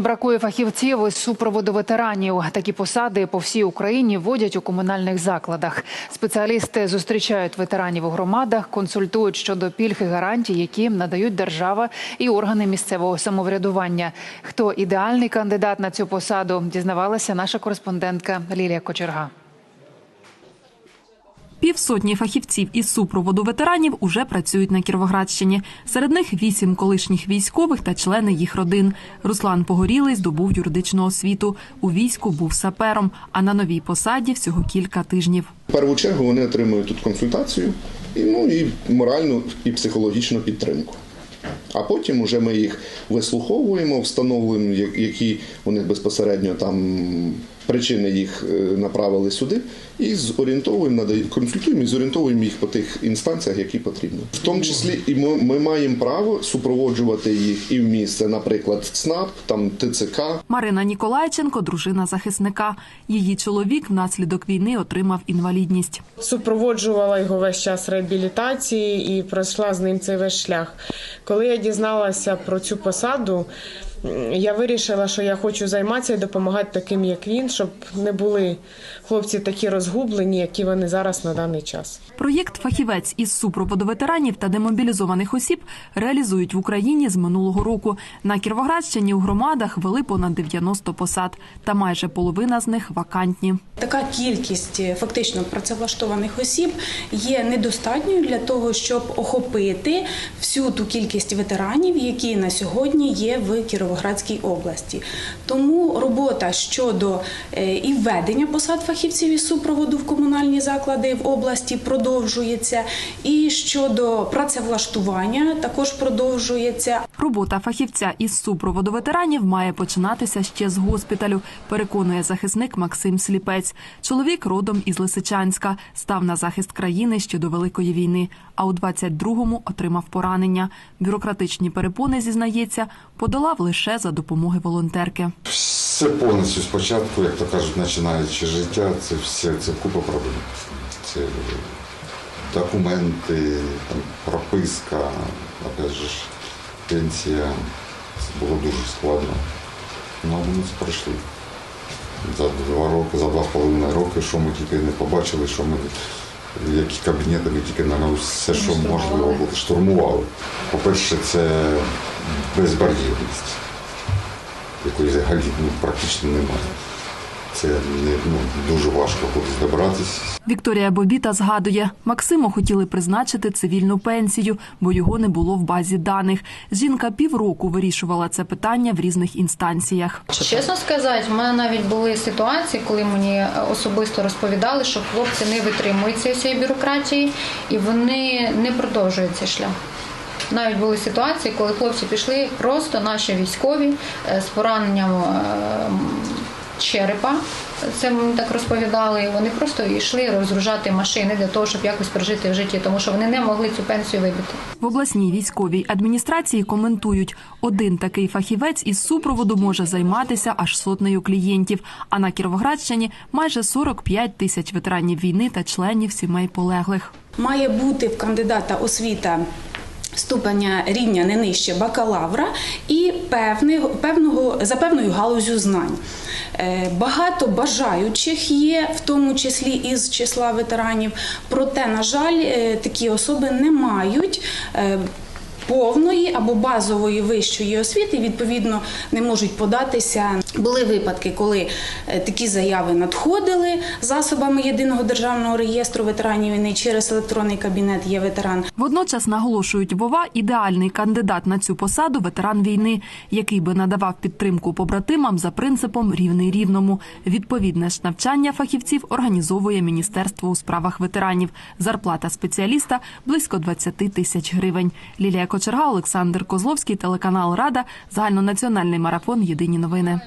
Бракує фахівців із супроводу ветеранів. Такі посади по всій Україні вводять у комунальних закладах. Спеціалісти зустрічають ветеранів у громадах, консультують щодо пільг і гарантій, які надають держава і органи місцевого самоврядування. Хто ідеальний кандидат на цю посаду, дізнавалася наша кореспондентка Лілія Кочерга. Півсотні фахівців із супроводу ветеранів уже працюють на Кіровоградщині. Серед них вісім колишніх військових та члени їх родин. Руслан Погорілий здобув юридичну освіту. У війську був сапером, а на новій посаді всього кілька тижнів. В першу чергу вони отримують тут консультацію, і, ну, і моральну і психологічну підтримку. А потім вже ми їх вислуховуємо, встановлюємо, які них безпосередньо там причини їх е, направили сюди, і зорієнтовуємо, консультуємо і зорієнтовуємо їх по тих інстанціях, які потрібно. В тому числі і ми, ми маємо право супроводжувати їх і в місце, наприклад, ЦНАП, там ТЦК, Марина Ніколайченко – дружина захисника. Її чоловік внаслідок війни отримав інвалідність. Супроводжувала його весь час реабілітації і пройшла з ним цей весь шлях. Коли я дізналася про цю посаду, я вирішила, що я хочу займатися і допомагати таким, як він, щоб не були хлопці такі розгублені, які вони зараз на даний час. Проєкт «Фахівець» із супроводу ветеранів та демобілізованих осіб реалізують в Україні з минулого року. На Кіровоградщині у громадах вели понад 90 посад, та майже половина з них вакантні. Така кількість е, фактично працевлаштованих осіб є недостатньою для того, щоб охопити всю ту кількість ветеранів, які на сьогодні є в Кіровоградській області. Тому робота щодо е, і введення посад фахівців із супроводу в комунальні заклади в області продовжується, і щодо працевлаштування також продовжується. Робота фахівця із супроводу ветеранів має починатися ще з госпіталю, переконує захисник Максим Сліпець. Чоловік родом із Лисичанська, став на захист країни ще до Великої війни, а у 22-му отримав поранення. Бюрократичні перепони, зізнається, подолав лише за допомоги волонтерки. Все повністю спочатку, як то кажуть, починаючи життя, це все це купа проблем. Це документи, там, прописка, опять же, пенсія. Це було дуже складно. Ну, ми це пройшли. За два роки, за два з половиною роки, що ми тільки не побачили, що ми які кабінети ми тільки на все, що можливо штурмували. По-перше, це безбар'єрність якої взагалі ну, практично немає. Це не, ну, дуже важко кудись добратися. Вікторія Бобіта згадує, Максиму хотіли призначити цивільну пенсію, бо його не було в базі даних. Жінка півроку вирішувала це питання в різних інстанціях. Чесно сказати, в мене навіть були ситуації, коли мені особисто розповідали, що хлопці не витримують цієї бюрократії і вони не продовжують цей шлях. Навіть були ситуації, коли хлопці пішли просто наші військові е, з пораненням е, черепа. Це мені так розповідали. Вони просто йшли розгружати машини для того, щоб якось прожити в житті, тому що вони не могли цю пенсію вибити. В обласній військовій адміністрації коментують, один такий фахівець із супроводу може займатися аж сотнею клієнтів. А на Кіровоградщині майже 45 тисяч ветеранів війни та членів сімей полеглих. Має бути в кандидата освіта ступеня рівня не нижче бакалавра і певний, певного, за певною галузю знань. Е, Багато бажаючих є, в тому числі із числа ветеранів. Проте, на жаль, е, такі особи не мають. е, Повної або базової вищої освіти відповідно не можуть податися. Були випадки, коли е, такі заяви надходили засобами єдиного державного реєстру ветеранів війни через електронний кабінет є ветеран. Водночас наголошують Вова ідеальний кандидат на цю посаду ветеран війни, який би надавав підтримку побратимам за принципом рівний рівному. Відповідне ж навчання фахівців організовує Міністерство у справах ветеранів. Зарплата спеціаліста близько 20 тисяч гривень. Лілія Кочерга, Олександр Козловський, телеканал Рада, загальнонаціональний марафон. Єдині новини.